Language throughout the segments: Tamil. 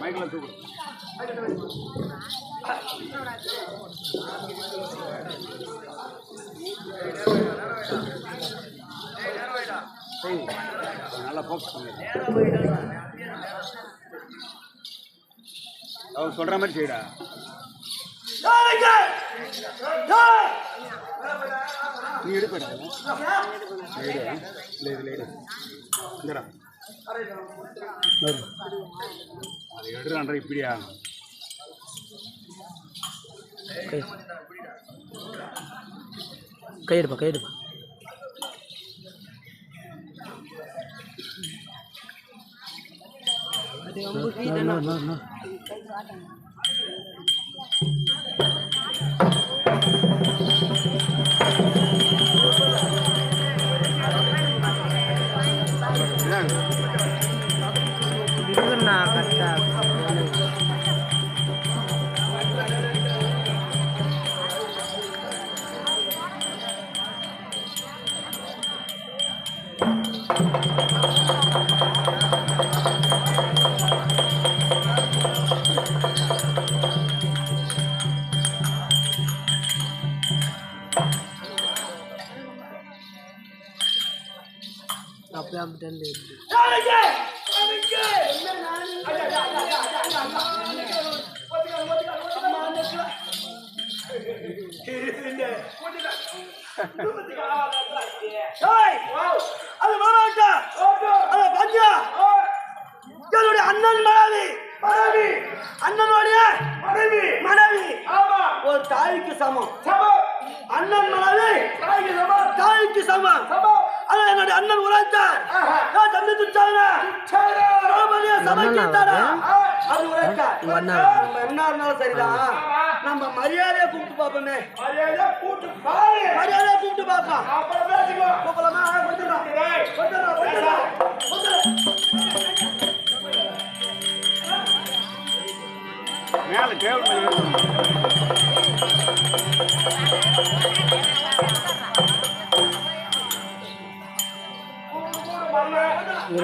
மைக்கில் தூக்கு. நல்லா ஃபோக்கஸ் பண்ணு அவர் சொல்கிற மாதிரி செய்யடா நீ எடுப்படா லேடு லேடு லேடு இந்தடா. அது எடுறான்ற இப்படியா கையெடுப்பா கையெடுப்பா இந்தாங்க. அப்படியே அப்படியே இருக்கு அது மாறாட்டா அது என்னுடைய அண்ணன் உழைத்தார் நான் தம்பி துச்சாங்க ராமலிய சபைக்கு தர அது அண்ணா. நம்ம என்ன இருந்தாலும் சரிதான். நம்ம மரியாதையை கூப்பிட்டு பார்ப்போமே. மரியாதையை கூப்பிட்டு பார்ப்போம் கூப்பிடலாமா? வந்துடுறோம் வந்துடுறோம் வந்துடுறோம் வந்துடுறோம் மேலே டேபிள் மேலே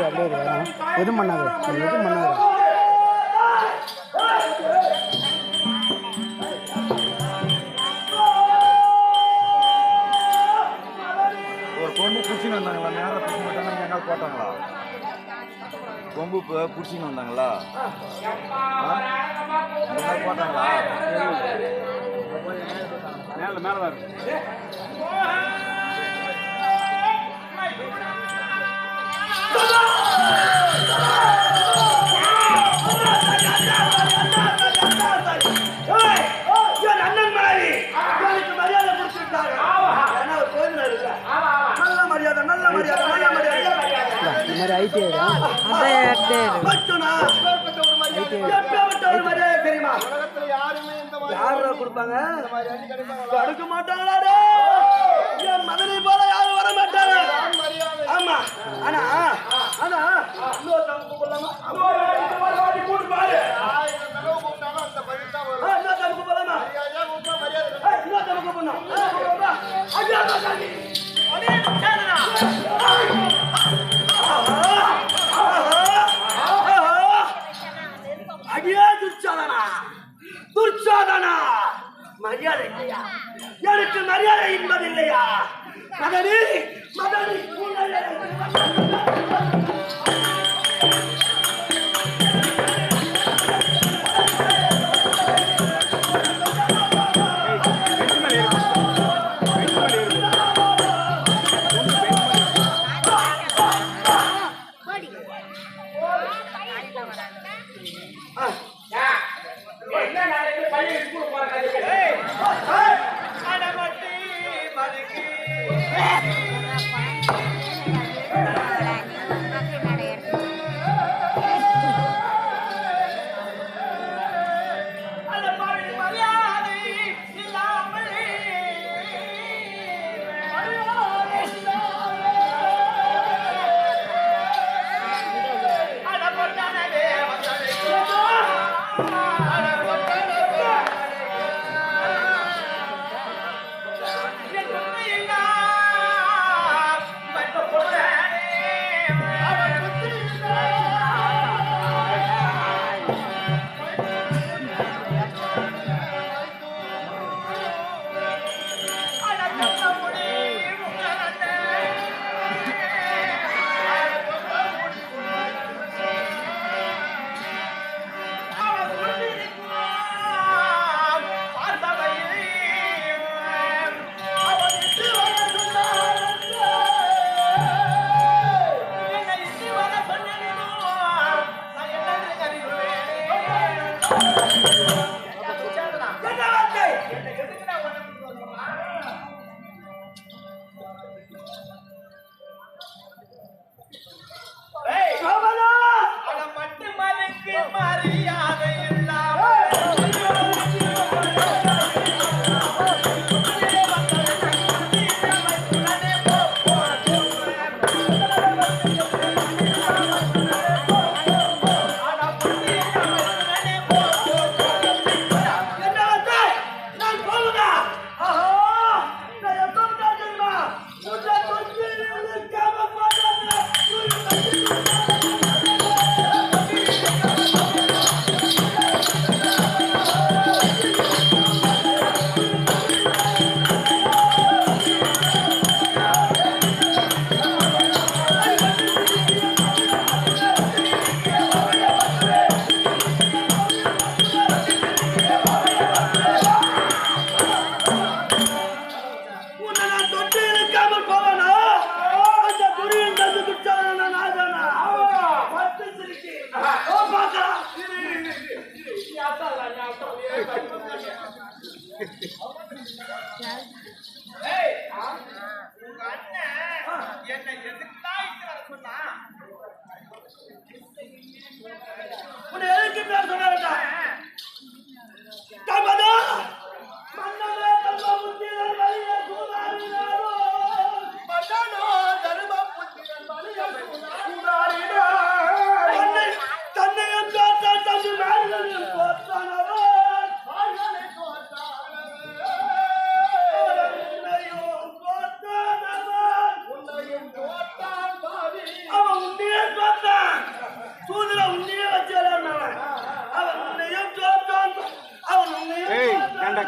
அப்படியே வேணாம். எதுவும் பண்ணாது. எதுவும் பண்ணாது. ஒரு கொம்பு பிடிச்சின்னு வந்தாங்களா? நேரம் பிடிச்சி மாட்டாங்க எங்கே போட்டாங்களா? கொம்பு பிடிச்சின்னு வந்தாங்களா? போட்டாங்களா? மேலே மேலே தான் இருக்கு தெரியுமா யாரா கொடுப்பாங்க? தடுக்க மாட்டாங்களா Amen.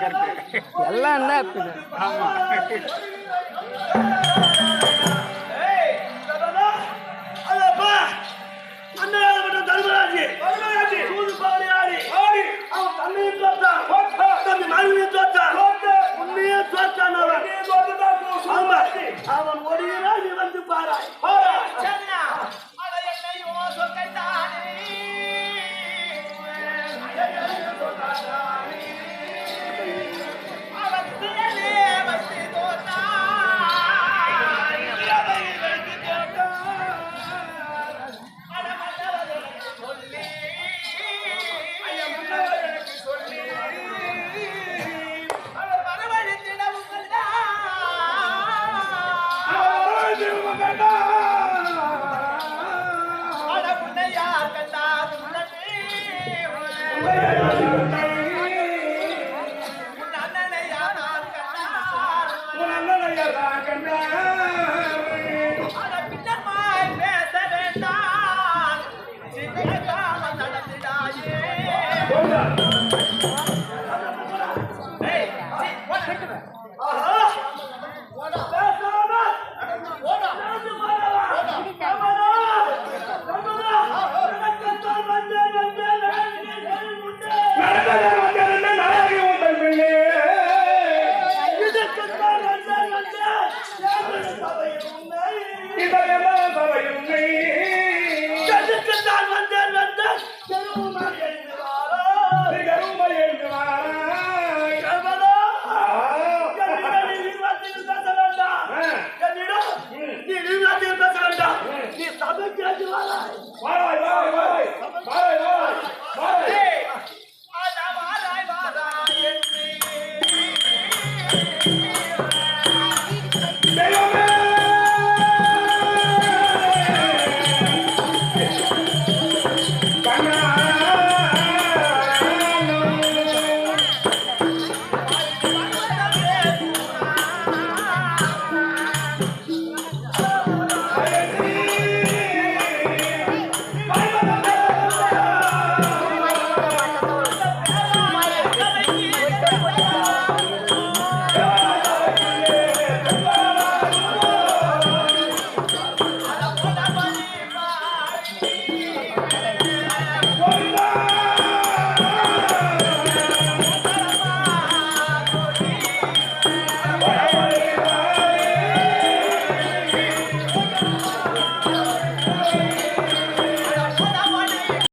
கருத்து. எல்லாம் என்ன? ஆமா.